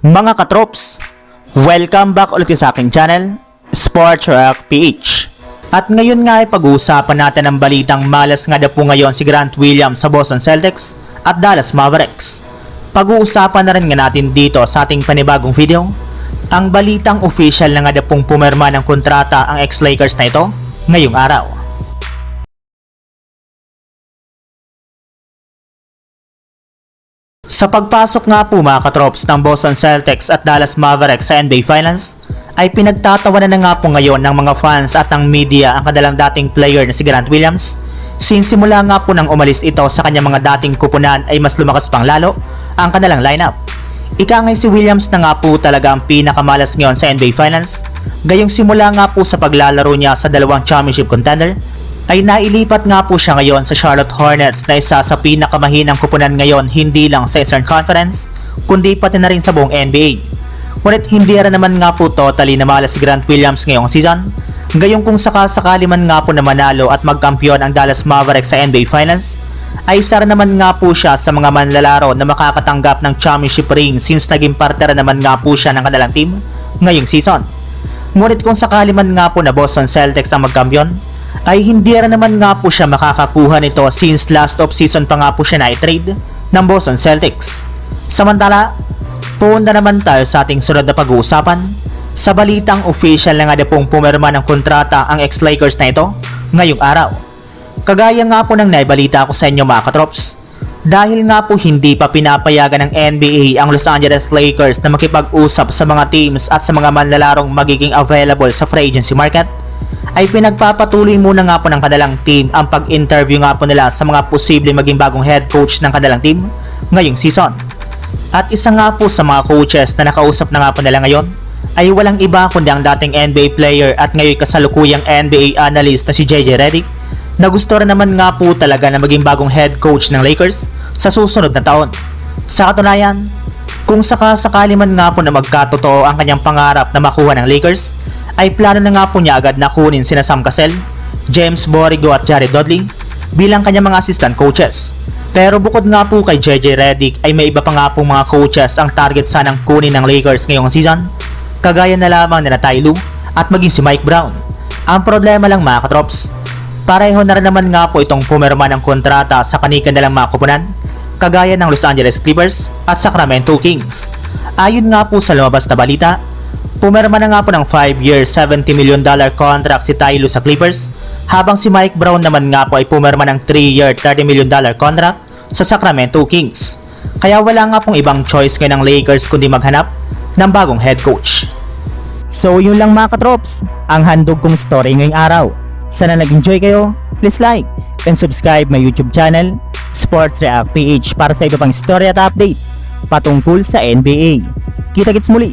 Mga katrops, welcome back ulit sa aking channel, Sports Rock PH. At ngayon nga ay pag-uusapan natin ang balitang malas nga na po ngayon si Grant Williams sa Boston Celtics at Dallas Mavericks. Pag-uusapan na rin nga natin dito sa ating panibagong video, ang balitang official na nga na pong pumirma ng kontrata ang ex-Lakers na ito ngayong araw. Sa pagpasok nga po mga katrops ng Boston Celtics at Dallas Mavericks sa NBA Finals, ay pinagtatawanan na nga po ngayon ng mga fans at ng media ang kadalang dating player na si Grant Williams. Since simula nga po nang umalis ito sa kanyang mga dating kupunan ay mas lumakas pang lalo ang kanilang lineup. Ika ngay si Williams na nga po talaga ang pinakamalas ngayon sa NBA Finals. Gayong simula nga po sa paglalaro niya sa dalawang championship contender, ay nailipat nga po siya ngayon sa Charlotte Hornets na isa sa pinakamahinang kupunan ngayon hindi lang sa Eastern Conference, kundi pati na rin sa buong NBA. Ngunit hindi rin naman nga po totally na malas si Grant Williams ngayong season. Gayong kung sakasakali man nga po na manalo at magkampiyon ang Dallas Mavericks sa NBA Finals, ay isa naman nga po siya sa mga manlalaro na makakatanggap ng championship ring since naging parte rin naman nga po siya ng kanilang team ngayong season. Ngunit kung sakali man nga po na Boston Celtics ang magkampiyon, ay hindi rin naman nga po siya makakakuha nito since last off season pa nga po siya na-trade ng Boston Celtics. Samantala, punta naman tayo sa ating sunod na pag-uusapan. Sa balitang official na nga na pong pumirma ng kontrata ang ex-Lakers na ito ngayong araw. Kagaya nga po ng naibalita ko sa inyo mga katrops, dahil nga po hindi pa pinapayagan ng NBA ang Los Angeles Lakers na makipag-usap sa mga teams at sa mga manlalarong magiging available sa free agency market, ay pinagpapatuloy muna nga po ng kanilang team ang pag-interview nga po nila sa mga posibleng maging bagong head coach ng kanilang team ngayong season. At isa nga po sa mga coaches na nakausap na nga po nila ngayon ay walang iba kundi ang dating NBA player at ngayon kasalukuyang NBA analyst na si JJ Redick na gusto rin naman nga po talaga na maging bagong head coach ng Lakers sa susunod na taon. Sa katunayan, kung sakasakali man nga po na magkatotoo ang kanyang pangarap na makuha ng Lakers, ay plano na nga po niya agad na kunin sina Sam Cassell, James Borrego at Jared Dudley bilang kanyang mga assistant coaches. Pero bukod nga po kay JJ Redick ay may iba pa nga po mga coaches ang target sanang kunin ng Lakers ngayong season, kagaya na lamang nila Ty Lue at maging si Mike Brown. Ang problema lang mga katrops, pareho na rin naman nga po itong pumirma ng kontrata sa kanikan nilang mga kupunan, kagaya ng Los Angeles Clippers at Sacramento Kings. Ayon nga po sa lumabas na balita, Pumirma na nga po ng 5-year, 70 million dollar contract si Ty sa Clippers, habang si Mike Brown naman nga po ay pumirma ng 3-year, 30 million dollar contract sa Sacramento Kings. Kaya wala nga pong ibang choice ngayon ng Lakers kundi maghanap ng bagong head coach. So yun lang mga katrops, ang handog kong story ngayong araw. Sana nag-enjoy kayo, please like and subscribe my YouTube channel, Sports React PH para sa iba pang story at update patungkol sa NBA. Kita-kits muli